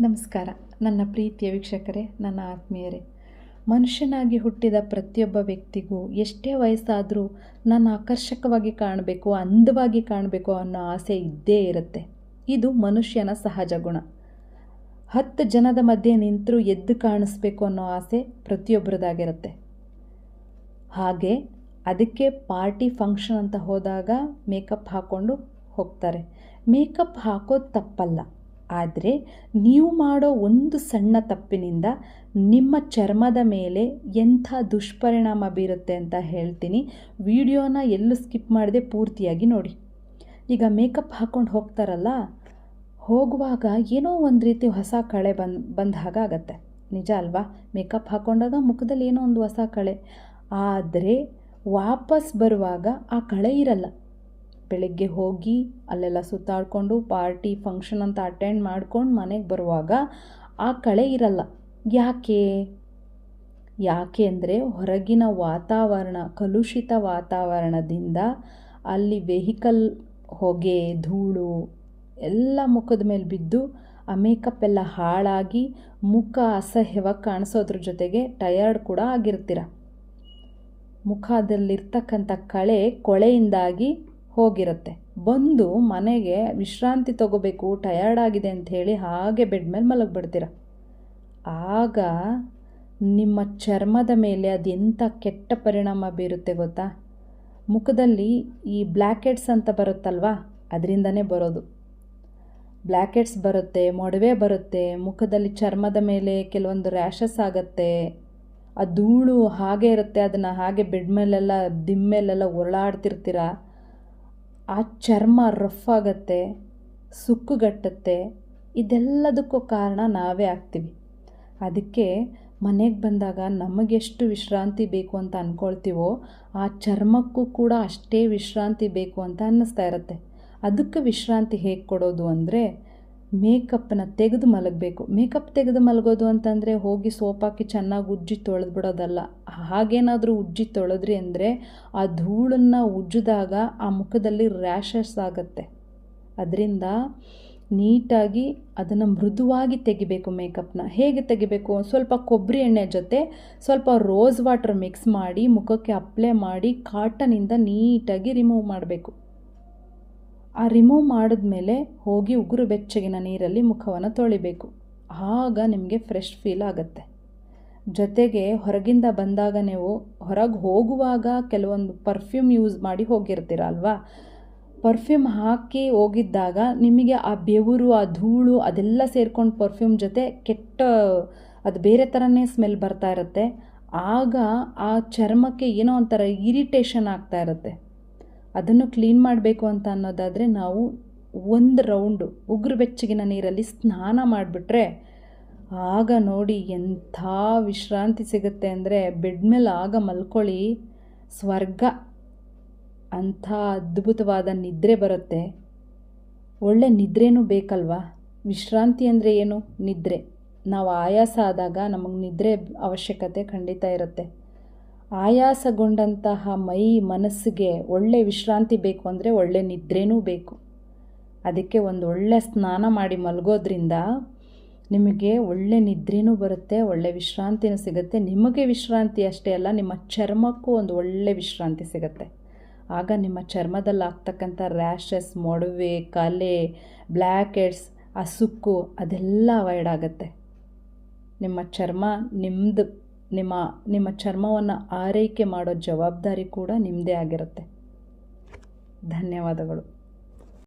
ನಮಸ್ಕಾರ. ನನ್ನ ಪ್ರೀತಿಯ ವೀಕ್ಷಕರೇ, ನನ್ನ ಆತ್ಮೀಯರೇ. ಮನುಷ್ಯನಾಗಿ ಹುಟ್ಟಿದ ಪ್ರತಿಯೊಬ್ಬ ವ್ಯಕ್ತಿಗೂ ಎಷ್ಟೇ ವಯಸ್ಸಾದರೂ ನಾನು ಆಕರ್ಷಕವಾಗಿ ಕಾಣಬೇಕು, ಅಂದವಾಗಿ ಕಾಣಬೇಕು ಅನ್ನೋ ಆಸೆ ಇದ್ದೇ ಇರುತ್ತೆ. ಇದು ಮನುಷ್ಯನ ಸಹಜ ಗುಣ. ಹತ್ತು ಜನದ ಮಧ್ಯೆ ನಿಂತರೂ ಎದ್ದು ಕಾಣಿಸ್ಬೇಕು ಅನ್ನೋ ಆಸೆ ಪ್ರತಿಯೊಬ್ಬರದಾಗಿರುತ್ತೆ. ಹಾಗೆ ಅದಕ್ಕೆ ಪಾರ್ಟಿ ಫಂಕ್ಷನ್ ಅಂತ ಹೋದಾಗ ಮೇಕಪ್ ಹಾಕ್ಕೊಂಡು ಹೋಗ್ತಾರೆ. ಮೇಕಪ್ ಹಾಕೋದು ತಪ್ಪಲ್ಲ. ಆದರೆ ನೀವು ಮಾಡೋ ಒಂದು ಸಣ್ಣ ತಪ್ಪಿನಿಂದ ನಿಮ್ಮ ಚರ್ಮದ ಮೇಲೆ ಎಂಥ ದುಷ್ಪರಿಣಾಮ ಬೀರುತ್ತೆ ಅಂತ ಹೇಳ್ತೀನಿ. ವಿಡಿಯೋನ ಎಲ್ಲೂ ಸ್ಕಿಪ್ ಮಾಡದೆ ಪೂರ್ತಿಯಾಗಿ ನೋಡಿ. ಈಗ ಮೇಕಪ್ ಹಾಕ್ಕೊಂಡು ಹೋಗ್ತಾರಲ್ಲ, ಹೋಗುವಾಗ ಏನೋ ಒಂದು ರೀತಿ ಹೊಸ ಕಳೆ ಬಂದು, ಬಂದ ಹಾಗಾಗತ್ತೆ ನಿಜ ಅಲ್ವಾ? ಮೇಕಪ್ ಹಾಕ್ಕೊಂಡಾಗ ಮುಖದಲ್ಲಿ ಏನೋ ಒಂದು ಹೊಸ ಕಳೆ. ಆದರೆ ವಾಪಸ್ ಬರುವಾಗ ಆ ಕಳೆ ಇರಲ್ಲ. ಬೆಳಗ್ಗೆ ಹೋಗಿ ಅಲ್ಲೆಲ್ಲ ಸುತ್ತಾಡಿಕೊಂಡು ಪಾರ್ಟಿ ಫಂಕ್ಷನ್ ಅಂತ ಅಟೆಂಡ್ ಮಾಡ್ಕೊಂಡು ಮನೆಗೆ ಬರುವಾಗ ಆ ಕಳೆ ಇರಲ್ಲ. ಯಾಕೆ? ಯಾಕೆ ಅಂದರೆ ಹೊರಗಿನ ವಾತಾವರಣ, ಕಲುಷಿತ ವಾತಾವರಣದಿಂದ ಅಲ್ಲಿ ವೆಹಿಕಲ್ ಹೊಗೆ, ಧೂಳು ಎಲ್ಲ ಮುಖದ ಮೇಲೆ ಬಿದ್ದು ಆ ಮೇಕಪ್ ಎಲ್ಲ ಹಾಳಾಗಿ ಮುಖ ಅಸಹ್ಯವಾಗಿ ಕಾಣಿಸೋದ್ರ ಜೊತೆಗೆ ಟಯರ್ಡ್ ಕೂಡ ಆಗಿರ್ತೀರ. ಮುಖದಲ್ಲಿರ್ತಕ್ಕಂಥ ಕಳೆ ಕೊಳೆಯಿಂದಾಗಿ ಹೋಗಿರುತ್ತೆ. ಬಂದು ಮನೆಗೆ ವಿಶ್ರಾಂತಿ ತಗೋಬೇಕು ಟಯರ್ಡ್ ಆಗಿದೆ ಅಂತ ಹೇಳಿ ಹಾಗೆ ಬೆಡ್ ಮೇಲೆ ಮಲಗಿಬಿಡ್ತೀರ. ಆಗ ನಿಮ್ಮ ಚರ್ಮದ ಮೇಲೆ ಅದೆಂಥ ಕೆಟ್ಟ ಪರಿಣಾಮ ಬೀರುತ್ತೆ ಗೊತ್ತಾ? ಮುಖದಲ್ಲಿ ಈ ಬ್ಲ್ಯಾಕೆಟ್ಸ್ ಅಂತ ಬರುತ್ತಲ್ವಾ? ಅದರಿಂದನೇ ಬರೋದು. ಬ್ಲ್ಯಾಕೆಟ್ಸ್ ಬರುತ್ತೆ, ಮೊಡವೆ ಬರುತ್ತೆ, ಮುಖದಲ್ಲಿ ಚರ್ಮದ ಮೇಲೆ ಕೆಲವೊಂದು ರ್ಯಾಷಸ್ ಆಗುತ್ತೆ. ಆ ಧೂಳು ಹಾಗೆ ಇರುತ್ತೆ, ಅದನ್ನು ಹಾಗೆ ಬೆಡ್ ಮೇಲೆಲ್ಲ ದಿಮ್ಮೇಲೆಲ್ಲ ಒರಳಾಡ್ತಿರ್ತೀರ ಆ ಚರ್ಮ ರಫ್ ಆಗುತ್ತೆ ಸುಕ್ಕುಗಟ್ಟುತ್ತೆ, ಇದೆಲ್ಲದಕ್ಕೂ ಕಾರಣ ನಾವೇ ಆಗ್ತೀವಿ. ಅದಕ್ಕೆ ಮನೆಗೆ ಬಂದಾಗ ನಮಗೆಷ್ಟು ವಿಶ್ರಾಂತಿ ಬೇಕು ಅಂತ ಅಂದ್ಕೊಳ್ತೀವೋ ಆ ಚರ್ಮಕ್ಕೂ ಕೂಡ ಅಷ್ಟೇ ವಿಶ್ರಾಂತಿ ಬೇಕು ಅಂತ ಅನ್ನಿಸ್ತಾ ಇರುತ್ತೆ. ಅದಕ್ಕೆ ವಿಶ್ರಾಂತಿ ಹೇಗೆ ಕೊಡೋದು ಅಂದರೆ ಮೇಕಪ್ಪನ್ನ ತೆಗೆದು ಮಲಗಬೇಕು. ಮೇಕಪ್ ತೆಗೆದು ಮಲಗೋದು ಅಂತಂದರೆ ಹೋಗಿ ಸೋಪ್ ಹಾಕಿ ಚೆನ್ನಾಗಿ ಉಜ್ಜಿ ತೊಳೆದ್ಬಿಡೋದಲ್ಲ. ಹಾಗೇನಾದರೂ ಉಜ್ಜಿ ತೊಳೆದ್ರಿ ಅಂದರೆ ಆ ಧೂಳನ್ನು ಉಜ್ಜಿದಾಗ ಆ ಮುಖದಲ್ಲಿ ರ್ಯಾಷಸ್ ಆಗುತ್ತೆ. ಅದರಿಂದ ನೀಟಾಗಿ ಅದನ್ನು ಮೃದುವಾಗಿ ತೆಗಿಬೇಕು ಮೇಕಪ್ನ. ಹೇಗೆ ತೆಗಿಬೇಕು? ಸ್ವಲ್ಪ ಕೊಬ್ಬರಿ ಎಣ್ಣೆ ಜೊತೆ ಸ್ವಲ್ಪ ರೋಸ್ ವಾಟರ್ ಮಿಕ್ಸ್ ಮಾಡಿ ಮುಖಕ್ಕೆ ಅಪ್ಲೈ ಮಾಡಿ ಕಾಟನಿಂದ ನೀಟಾಗಿ ರಿಮೂವ್ ಮಾಡಬೇಕು. ಆ ರಿಮೂವ್ ಮಾಡಿದ ಮೇಲೆ ಹೋಗಿ ಉಗುರು ಬೆಚ್ಚಗಿನ ನೀರಲ್ಲಿ ಮುಖವನ್ನು ತೊಳಿಬೇಕು. ಆಗ ನಿಮಗೆ ಫ್ರೆಶ್ ಫೀಲ್ ಆಗುತ್ತೆ. ಜೊತೆಗೆ ಹೊರಗಿಂದ ಬಂದಾಗ ನೀವು ಹೊರಗೆ ಹೋಗುವಾಗ ಕೆಲವೊಂದು ಪರ್ಫ್ಯೂಮ್ ಯೂಸ್ ಮಾಡಿ ಹೋಗಿರ್ತೀರ ಅಲ್ವಾ ಪರ್ಫ್ಯೂಮ್ ಹಾಕಿ ಹೋಗಿದ್ದಾಗ ನಿಮಗೆ ಆ ಬೆವರು, ಆ ಧೂಳು ಅದೆಲ್ಲ ಸೇರ್ಕೊಂಡು ಪರ್ಫ್ಯೂಮ್ ಜೊತೆ ಕೆಟ್ಟ, ಅದು ಬೇರೆ ಥರನೇ ಸ್ಮೆಲ್ ಬರ್ತಾ ಇರುತ್ತೆ. ಆಗ ಆ ಚರ್ಮಕ್ಕೆ ಏನೋ ಒಂಥರ ಇರಿಟೇಷನ್ ಆಗ್ತಾ ಇರುತ್ತೆ. ಅದನ್ನು ಕ್ಲೀನ್ ಮಾಡಬೇಕು ಅಂತ ಅನ್ನೋದಾದರೆ ನಾವು ಒಂದು ರೌಂಡು ಉಗುರು ಬೆಚ್ಚಗಿನ ನೀರಲ್ಲಿ ಸ್ನಾನ ಮಾಡಿಬಿಟ್ರೆ ಆಗ ನೋಡಿ ಎಂಥ ವಿಶ್ರಾಂತಿ ಸಿಗುತ್ತೆ ಅಂದರೆ ಬೆಡ್ ಮೇಲೆ ಆಗ ಮಲ್ಕೊಳ್ಳಿ. ಸ್ವರ್ಗ ಅಂಥ ಅದ್ಭುತವಾದ ನಿದ್ರೆ ಬರುತ್ತೆ. ಒಳ್ಳೆ ನಿದ್ರೆನೂ ಬೇಕಲ್ವಾ? ವಿಶ್ರಾಂತಿ ಅಂದರೆ ಏನು? ನಿದ್ರೆ. ನಾವು ಆಯಾಸ ಆದಾಗ ನಮಗೆ ನಿದ್ರೆ ಅವಶ್ಯಕತೆ ಖಂಡಿತ ಇರುತ್ತೆ. ಆಯಾಸಗೊಂಡಂತಹ ಮೈ ಮನಸ್ಸಿಗೆ ಒಳ್ಳೆ ವಿಶ್ರಾಂತಿ ಬೇಕು ಅಂದರೆ ಒಳ್ಳೆ ನಿದ್ರೆನೂ ಬೇಕು. ಅದಕ್ಕೆ ಒಂದು ಒಳ್ಳೆ ಸ್ನಾನ ಮಾಡಿ ಮಲಗೋದ್ರಿಂದ ನಿಮಗೆ ಒಳ್ಳೆ ನಿದ್ರೆನೂ ಬರುತ್ತೆ, ಒಳ್ಳೆ ವಿಶ್ರಾಂತಿನೂ ಸಿಗುತ್ತೆ. ನಿಮಗೆ ವಿಶ್ರಾಂತಿ ಅಷ್ಟೇ ಅಲ್ಲ, ನಿಮ್ಮ ಚರ್ಮಕ್ಕೂ ಒಂದು ಒಳ್ಳೆ ವಿಶ್ರಾಂತಿ ಸಿಗುತ್ತೆ. ಆಗ ನಿಮ್ಮ ಚರ್ಮದಲ್ಲಿ ಆಗ್ತಕ್ಕಂಥ ರ್ಯಾಷಸ್, ಮೊಡವೆ, ಕಲೆ, ಬ್ಲ್ಯಾಕೆಟ್ಸ್ ಆ ಸುಕ್ಕು ಅದೆಲ್ಲ ಅವಾಯ್ಡ್ ಆಗುತ್ತೆ. ನಿಮ್ಮ ಚರ್ಮ ನಿಮ್ಮದು ನಿಮ್ಮ ನಿಮ್ಮ ಚರ್ಮವನ್ನು ಆರೈಕೆ ಮಾಡೋ ಜವಾಬ್ದಾರಿ ಕೂಡ ನಿಮ್ಮದೇ ಆಗಿರುತ್ತೆ. ಧನ್ಯವಾದಗಳು.